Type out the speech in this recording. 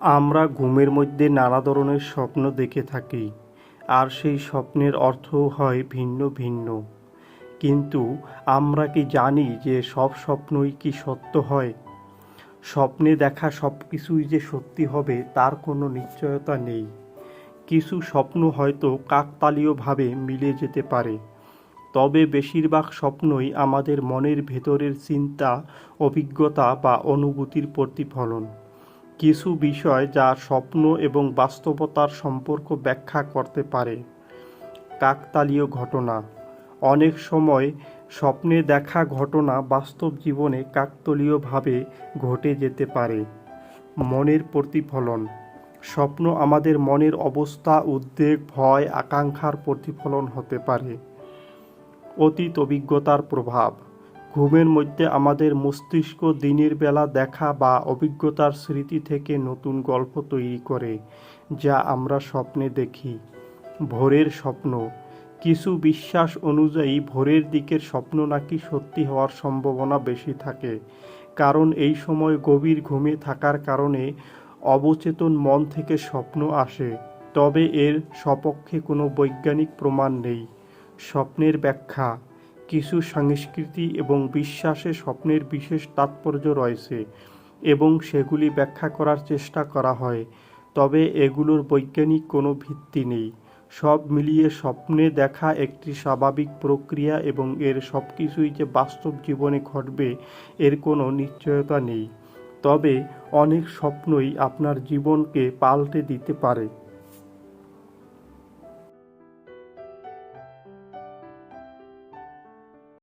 আমরা ঘুমের মধ্যে নানা ধরনের স্বপ্ন দেখে থাকি, আর সেই স্বপ্নের অর্থও হয় ভিন্ন ভিন্ন। কিন্তু আমরা কি জানি যে সব স্বপ্নই কি সত্য হয়? স্বপ্নে দেখা সব কিছুই যে সত্যি হবে তার কোনো নিশ্চয়তা নেই। কিছু স্বপ্ন হয়তো কাকতালীয়ভাবে মিলে যেতে পারে। তবে বেশিরভাগ স্বপ্নই আমাদের মনের ভেতরের চিন্তা, অভিজ্ঞতা বা অনুভূতির প্রতিফলন। কিছু বিষয় যা স্বপ্ন এবং বাস্তবতার সম্পর্ক ব্যাখ্যা করতে পারে। কাকতালীয় ঘটনা। অনেক সময় স্বপ্নে দেখা ঘটনা বাস্তব জীবনে কাকতালীয়ভাবে ঘটে যেতে পারে। মনের প্রতিফলন। স্বপ্ন আমাদের মনের অবস্থা, উদ্বেগ, ভয়, আকাঙ্ক্ষার প্রতিফলন হতে পারে। অতীত অভিজ্ঞতার প্রভাব। ঘুমের মধ্যে আমাদের মস্তিষ্ক দিনের বেলা দেখা বা অভিজ্ঞতার স্মৃতি থেকে নতুন গল্প তৈরি করে, যা আমরা স্বপ্নে দেখি। ভোরের স্বপ্ন। কিছু বিশ্বাস অনুযায়ী ভোরের দিকের স্বপ্ন নাকি সত্যি হওয়ার সম্ভাবনা বেশি থাকে। কারণ এই সময় গভীর ঘুমে থাকার কারণে অবচেতন মন থেকে স্বপ্ন আসে। তবে এর সপক্ষে কোনো বৈজ্ঞানিক প্রমাণ নেই। স্বপ্নের ব্যাখ্যা। কিছু সংস্কৃতি এবং বিশ্বাসে স্বপ্নের বিশেষ তাৎপর্য রয়েছে এবং সেগুলি ব্যাখ্যা করার চেষ্টা করা হয়, তবে এগুলোর বৈজ্ঞানিক কোনো ভিত্তি নেই। সব মিলিয়ে স্বপ্নে দেখা একটি স্বাভাবিক প্রক্রিয়া এবং এর সব কিছুই যে বাস্তব জীবনে ঘটবে, এর কোনো নিশ্চয়তা নেই। তবে অনেক স্বপ্নই আপনার জীবনকে পাল্টে দিতে পারে।